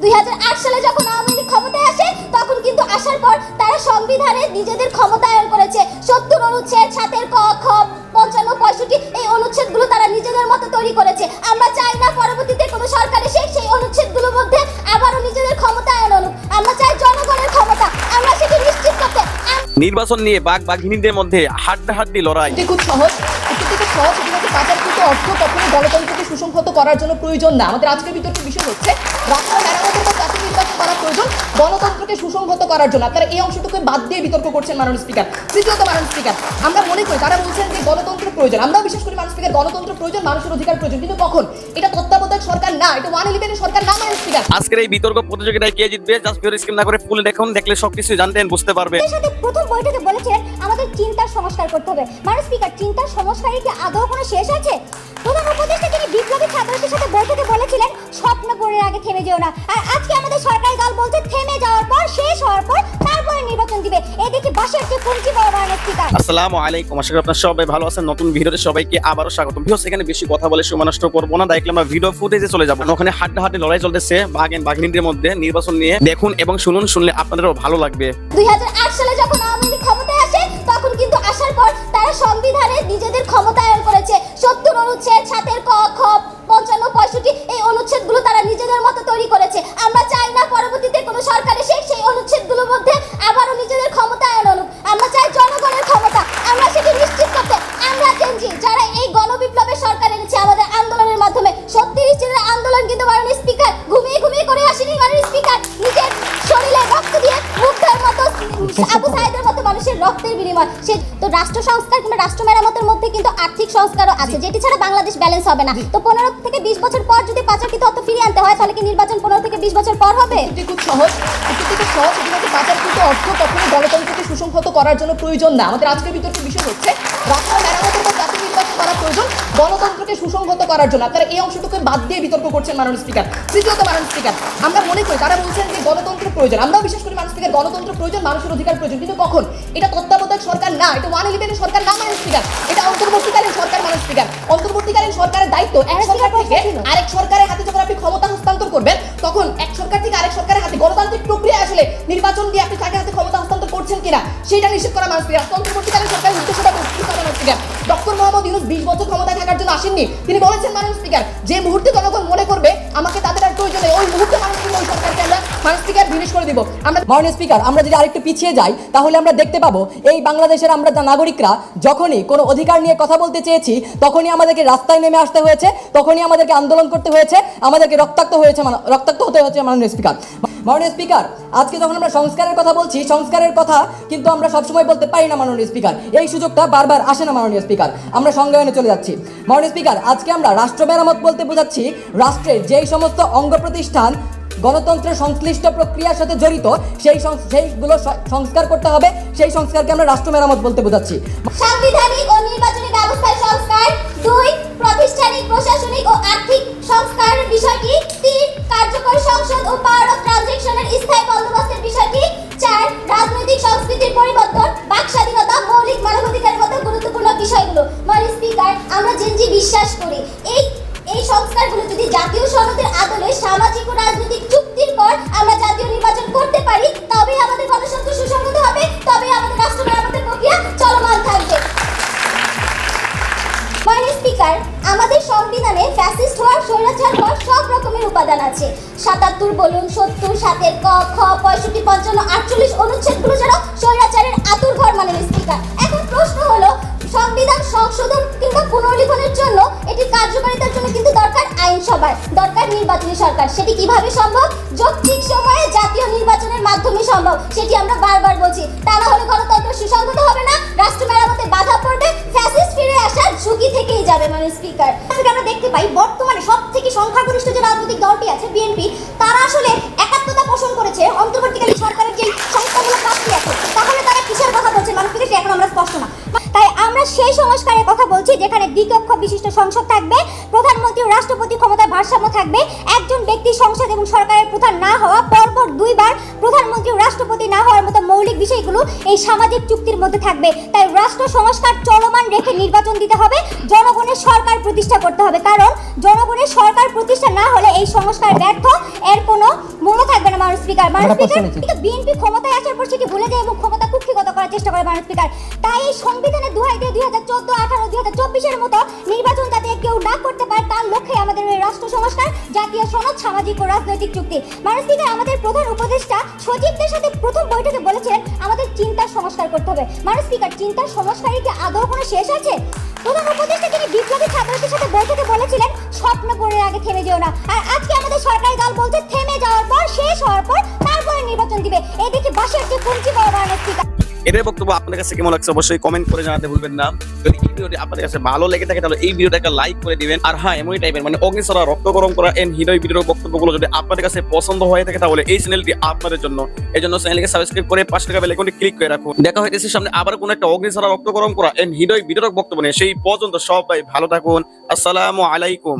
দুই সালে যখন আওয়ামী লীগ ক্ষমতায় আসে তখন কিন্তু আসার পর তারা সংবিধানে নিজেদের ক্ষমতায়ন করেছে। সত্তর অনুচ্ছেদ সাতের ক খ পঞ্চান্ন পঁয়ষট্টি এই অনুচ্ছেদগুলো তারা নিজেদের মতো তৈরি করেছে। আমরা চাই না পরবর্তীতে কোনো সরকার এসে সেই অনুচ্ছেদগুলোর মধ্যে আবারও নিজেদের ক্ষমতায়ন আমরা চাই জনগণের ক্ষমতা। আমরা সেটি নিশ্চিত করতে নির্বাচন নিয়ে বাঘ বাঘিনীদের মধ্যে হাড্ডাহাড্ডি লড়াই। এটি খুব সহজ। থেকে সহজ। এগুলোকে পাচারকৃত অর্থ কখনো গণতন্ত্রকে সুসংহত করার জন্য প্রয়োজন না। আমাদের আজকের বিতর্কের বিষয় হচ্ছে রাষ্ট্র প্রয়োজন গণতন্ত্রকে সুসংহত করার জন্য। আপনারা এই অংশটুকু বাদ দিয়ে বিতর্ক করছেন মাননীয় স্পিকার। তৃতীয়ত মাননীয় স্পিকার আমরা মনে করি তারা বলছেন যে গণতন্ত্র প্রয়োজন। আমরাও বিশ্বাস করি মাননীয় স্পিকার গণতন্ত্র প্রয়োজন মানুষের অধিকার প্রয়োজন। কিন্তু কখন? এটা তত্ত্বাবধায়ক সরকার না এটা ওয়ান ইলেভেনের সরকার না মাননীয় স্পিকার। আজকের এই বিতর্ক প্রতিযোগিতায় কে জিতবে জাস্ট ভিডিও স্কিপ না করে ফুল দেখুন দেখলে সবকিছু জানতেন বুঝতে পারবে এর সাথে প্রথম বৈঠকে বলেছিলেন আমাদের চিন্তার সংস্কার করতে হবে। মানে স্পিকার চিন্তার সংস্কারের কি আদৌ কোনো শেষ আছে? প্রধান উপদেষ্টা তিনি বিপ্লবী ছাত্রদের সাথে বৈঠকে বলেছিলেন স্বপ্ন পূরণের আগে থেমে যেও না। বলছে থেমে যাওয়ার পর শেষ হওয়ার পর তারপরে নির্বাচন দিবে। এই দেখি বাসের যে পুঞ্জি বড় মানে স্পিকার আসসালামু আলাইকুম। আশা করি আপনারা সবাই ভালো আছেন। নতুন ভিডিওতে সবাইকে আবারও স্বাগতম। ভিউস এখানে বেশি কথা বলে সময় নষ্ট করব না। দেখলে আমরা ভিডিও ফুটেজে চলে যাব। ওখানে হাড্ডা হাড্ডি লড়াই চলতেছে বাঘ এন্ড বাঘিনীদের মধ্যে নির্বাচন নিয়ে। দেখুন এবং শুনুন শুনলে আপনাদেরও ভালো লাগবে। দুই সালে যখন আওয়ামী লীগ ক্ষমতায় আসে তখন কিন্তু আসার পর তারা সংবিধানে নিজেদের ক্ষমতায়ন করেছে। সত্তর অনুচ্ছেদ সাতের ক খ পঞ্চান্ন পঁয়ষট্টি এই অনুচ্ছেদগুলো তারা নিজেদের মতো তৈরি করেছে। আমরা তো রাষ্ট্র সংস্কার কিংবা রাষ্ট্র মেরামতের মধ্যে কিন্তু আর্থিক সংস্কারও আছে। যেটি ছাড়া বাংলাদেশ ব্যালেন্স হবে না। তো পনেরো থেকে বিশ বছর পর যদি পাচারকৃত অর্থ ফিরিয়ে আনতে হয় তাহলে কি নির্বাচন পনেরো থেকে বিশ বছর পর হবে? খুব সহজ। খুব সহজ। পাচারকৃত অর্থ কখনো গণতন্ত্রকে সুসংহত করার জন্য প্রয়োজন না। আমাদের আজকের বিতর্কের বিষয় হচ্ছে রাষ্ট্র মেরামতের পর জাতীয় নির্বাচন করা প্রয়োজন গণতন্ত্রকে সুসংহত করার জন্য। আপনারা এই অংশটুকু বাদ দিয়ে বিতর্ক করছেন মাননীয় স্পিকার। তৃতীয়ত মাননীয় স্পিকার আমরা মনে করি তারা বলছেন যে গণতন্ত্র প্রয়োজন। আমরাও বিশেষ করি মাননীয় স্পিকার গণতন্ত্র প্রয়োজন মানুষের অধিকার প্রয়োজন। কিন্তু কখন? এটা তত্ত্বাবধায়ক সরকার না এটা ওয়ান ইলেভেনের সরকার না মাননীয় স্পিকার। এটা অন্তর্বর্তীকালীন সরকার মাননীয় স্পিকার। অন্তর্বর্তীকালীন সরকারের দায়িত্ব এক সরকার থেকে আরেক সরকারের হাতে যখন আপনি ক্ষমতা হস্তান্তর করবেন তখন এক সরকার থেকে আরেক সরকারের হাতে গণতান্ত্রিক প্রক্রিয়া আসলে নির্বাচন দিয়ে আপনি তাকে হাতে ক্ষমতা হস্তান্তর করছেন কিনা, সেটা নিশ্চিত করা মানুষ স্পিকার অন্তর্বর্তীকালীন সরকারের উদ্দেশ্যটা মানুষ স্পিকার ডক্টর মোহাম্মদ ইউনুস বিশ বছর ক্ষমতায় থাকার জন্য আসেননি। তিনি বলেছেন মানুষ স্পিকার যে মুহূর্তে জনগণ মনে করবে, আমাকে তাদের আর প্রয়োজন ওই মুহূর্তে মানুষ বিনিশ করে দিব। আমরা মাননীয় স্পিকার আমরা যদি আরেকটু পিছিয়ে যাই, তাহলে আমরা দেখতে পাবো, এই বাংলাদেশের আমরা নাগরিকরা, যখনই কোনো অধিকার নিয়ে কথা বলতে চেয়েছি, তখনই আমাদেরকে রাস্তায় নেমে আসতে হয়েছে, তখনই আমাদেরকে আন্দোলন করতে হয়েছে, আমাদেরকে রক্তাক্ত হয়েছে রক্তাক্ত হতে হয়েছে মাননীয় স্পিকার মাননীয় স্পিকার আজকে যখন আমরা সংস্কারের কথা বলছি, সংস্কারের কথা কিন্তু আমরা সবসময় বলতে পারি না মাননীয় স্পিকার এই সুযোগটা বারবার আসে না মাননীয় স্পিকার আমরা সংজ্ঞায়নে চলে যাচ্ছি। মাননীয় স্পিকার আজকে আমরা রাষ্ট্র মেরামত বলতে বোঝাচ্ছি, রাষ্ট্রের যেই সমস্ত অঙ্গ প্রতিষ্ঠান গণতন্ত্রের সংশ্লিষ্ট প্রক্রিয়ার সাথে জড়িত, সেই সেইগুলো সংস্কার করতে হবে, সেই সংস্কারকে আমরা রাষ্ট্র মেরামত বলতে বোঝাচ্ছি। সাংবিধানিক ও নির্বাচনী সংস্কার, দুই, প্রাতিষ্ঠানিক, প্রশাসনিক ও আর্থিক বিষয়টি, তিন, কার্যকর সংসদ ও পাওয়ার অফ ট্রানজেকশনের স্থায়ী বন্দোবস্তের বিষয়টি, চার, রাজনৈতিক সংস্কৃতির পরিবর্তন, বাক স্বাধীনতা, মৌলিক মানবাধিকারের মতো গুরুত্বপূর্ণ বিষয়গুলো। মানে স্পিকার, আমরা জেনজি বিশ্বাস করি, এই এই সংস্কারগুলো যদি জাতীয় সনদের আদলে সামাজিক ও স্পিকার আমাদের সংবিধানে ফ্যাসিস্ট হওয়ার স্বৈরাচার হওয়ার সব রকমের উপাদান আছে। সাতাত্তর বলুন, সত্তর, সাতের ক, খ, পঁয়ষট্টি, পঞ্চান্ন, আটচল্লিশ অনুচ্ছেদগুলো যেন স্বৈরাচারের আতুর ঘর মাননীয় স্পিকার এখন প্রশ্ন হলো, সংবিধান সংশোধন কিংবা পুনর্লিখনের জন্য এটি কার্যকারিতার জন্য কিন্তু দরকার আইনসভার, দরকার নির্বাচনী সরকার। সেটি কীভাবে সম্ভব? যৌক্তিক সময়ে জাতীয় নির্বাচনের মাধ্যমে সম্ভব। সেটি আমরা বারবার বলছি। তা না হলে গণতন্ত্র সুসংহত হবে না, রাষ্ট্র মেরামতে বাধা ঝুঁকি থেকেই যাবে মানে স্পিকার আমরা দেখতে পাই? বর্তমানে সব থেকে সংখ্যাগরিষ্ঠ যে রাজনৈতিক দলটি আছে বিএনপি তারা আসলে একাত্মতা পোষণ করেছে অন্তর্বর্তীকালীন সরকারের যে সংস্থাগুলো প্রাপ্তি আছে তাহলে তারা কিসের কথা বলছে মানুষ থেকে এখন আমরা স্পষ্ট না তাই আমরা সেই বলছি যেখানে দ্বিকক্ষ বিশিষ্ট সংসদ থাকবে প্রধানমন্ত্রী ও রাষ্ট্রপতি ক্ষমতার ভারসাম্য থাকবে একজন ব্যক্তি সংসদ এবং সরকারের প্রধান না হওয়া পরপর দুইবার প্রধানমন্ত্রী ও রাষ্ট্রপতি না হওয়ার মতো মৌলিক বিষয়গুলো এই সামাজিক চুক্তির মধ্যে থাকবে। তাই রাষ্ট্র সংস্কার চলমান রেখে নির্বাচন দিতে হবে জনগণের সরকার প্রতিষ্ঠা করতে হবে। কারণ জনগণের সরকার প্রতিষ্ঠা না হলে এই সংস্কার ব্যর্থ এর কোনো মূল্য থাকবে না মানুষ স্পিকার মানুষ স্পিকার কিন্তু বিএনপি ক্ষমতায় আসার পর সে কি ভুলে যায় এবং ক্ষমতা করার চেষ্টা করে মানুষ স্পিকার তাই এই সংবিধানে দুহাই দিয়ে দুই হাজার চোদ্দ, আঠারো, দুই হাজার চব্বিশের মতো নির্বাচন যাতে কেউ না করতে পারে, তার লক্ষ্যে আমাদের এই রাষ্ট্র সংস্কার, জাতীয় সনদ, সামাজিক ও রাজনৈতিক চুক্তি। মানুষ স্পিকার আমাদের প্রধান উপদেষ্টা সচিবদের সাথে প্রথম বৈঠকে বলেছিলেন, আমাদের চিন্তার সংস্কার করতে হবে। মানুষ স্পিকার চিন্তার সংস্কারের কি আদৌ কোনো শেষ আছে? প্রধান উপদেষ্টা তিনি বিপ্লবী ছাত্রদের সাথে বৈঠকে বলেছিলেন, স্বপ্ন করে আগে থেমে যেও না। আর আজকে আমাদের সরকারি দল বলছে, থেমে যাওয়ার পর, শেষ হওয়ার পর তারপরে নির্বাচন দিবে। এই দেখি বাসের যে পুঞ্জি বড় স্পিকার এদের বক্তব্য আপনাদের কাছে কেমন লাগছে অবশ্যই কমেন্ট করে জানাতে ভুলবেন না। যদি এই ভিডিওটি আপনাদের কাছে ভালো লেগে থাকে, তাহলে এই ভিডিওটা একটা লাইক করে দিবেন। আর হ্যাঁ এমনই টাইপের মানে অগ্নিসরা রক্ত গরম করা এন্ড হৃদয় ভিডিওর বক্তব্যগুলো যদি আপনাদের কাছে পছন্দ হয়ে থাকে, তাহলে এই চ্যানেলটি আপনাদের জন্য। এই জন্য চ্যানেলকে সাবস্ক্রাইব করে পাশে থাকা বেল আইকনটি ক্লিক করে রাখুন। দেখা হইতেছে সামনে আবার কোনো একটা অগ্নিসরা রক্ত গরম করা এন্ড হৃদয় ভিডিওর বক্তব্য নিয়ে। সেই পর্যন্ত সবাই ভালো থাকুন। আসসালামু আলাইকুম।